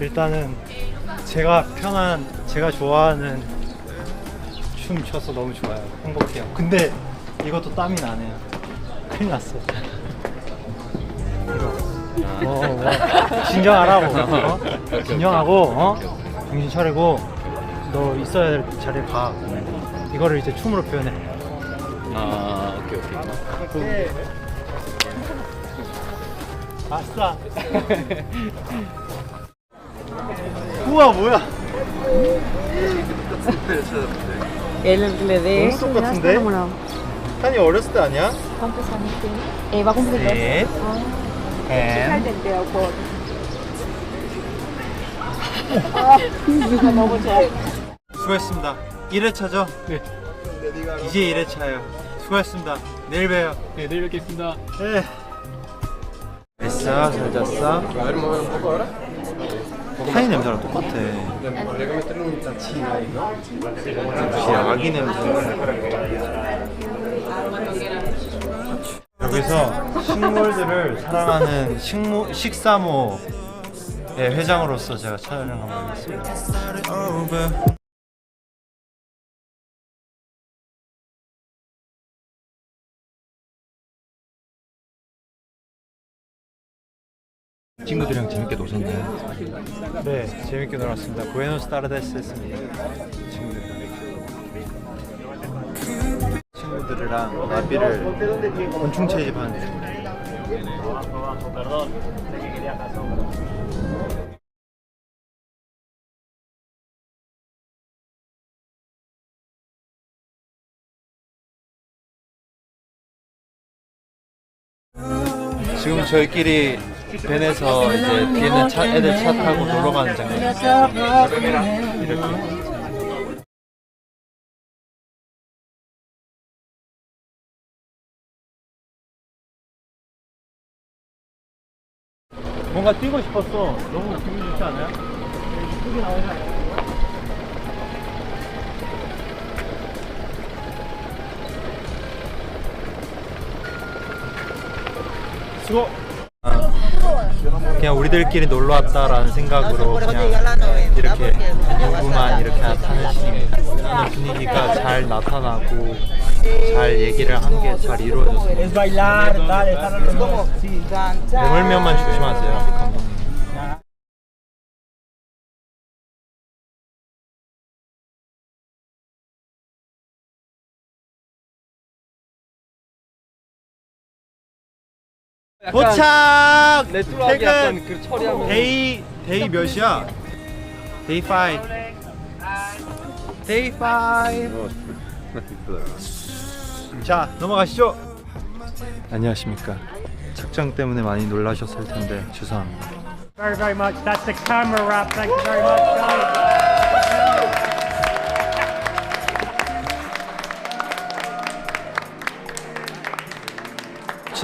일단은 제가 편한 제가 좋아하는 춤 춰서 너무 좋아요. 행복해요. 근데 이것도 땀이 나네요. 큰일 났어. 이거. 어, 어, 진정하라고. 어? 진정하고, 어? 정신 차리고, 너 있어야 될 자리에 가. 이거를 이제 춤으로 표현해. 아 오케이 오케이 아싸. 우와 뭐야? Él le dé. 같은데? 한이 어렸을 때 아니야? ¿Cuántos años tiene? Eh, va a cumplir dos. 셋. 햄. Tenteo por. 너무 좋아. 수고했습니다. 1회차죠? 네. 이제 1회차예요. 수고했습니다. 내일 봬요. 네 내일 뵙겠습니다 네. 됐어, 잘 잤어. 타이 냄새랑 똑같아. 역시 아기 냄새. 여기서 식물들을 사랑하는 식모, 식사모 의 회장으로서 제가 촬영을 한번 하겠습니다. 친구들이랑 재밌게 노셨나요? 네, 재밌게 놀았습니다. 부에노스 타르데스 했습니다. 친구들이랑. 친구들이랑 나비를 곤충 채집하는 중. 지금 저희끼리 벤에서 이제 뒤에는 차, 애들 차 타고 놀러 가는 장면. 이렇게. 뭔가 뛰고 싶었어. 너무 기분 좋지 않아요? 크게 나오잖아요. 수고. 그냥 우리들끼리 놀러 왔다라는 생각으로 그냥 이렇게 누구만 이렇게 타는 시 오늘 분위기가 잘 나타나고 잘 얘기를 한 게 잘 이루어졌습니다. 뇌물면만 조심하세요, 감독님. 도착! 레트로하게 퇴근! 약간 그 처리하면 데이 데이 몇이야? 데이 5. 데이 5. 자 넘어가시죠. 안녕하십니까. 착장 때문에 많이 놀라셨을 텐데 죄송합니다. very, very much. That's the camera wrap. Thank you very much, guys.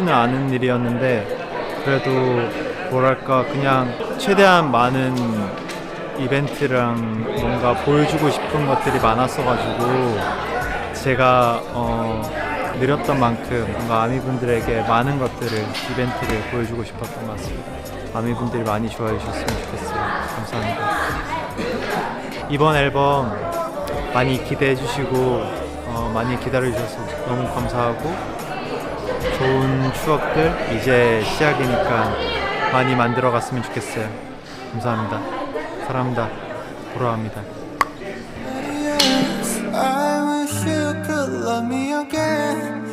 쉽지는 않은 일이었는데 그래도 뭐랄까 그냥 최대한 많은 이벤트랑 뭔가 보여주고 싶은 것들이 많았어가지고 제가 어, 느렸던 만큼 뭔가 아미분들에게 많은 것들을 이벤트를 보여주고 싶었던 것 같습니다. 아미분들이 많이 좋아해 주셨으면 좋겠어요. 감사합니다. 이번 앨범 많이 기대해 주시고 어, 많이 기다려 주셔서 너무 감사하고 좋은 추억들 이제 시작이니까 많이 만들어 갔으면 좋겠어요. 감사합니다. 사랑합니다. 돌아갑니다. I wish you could love me again.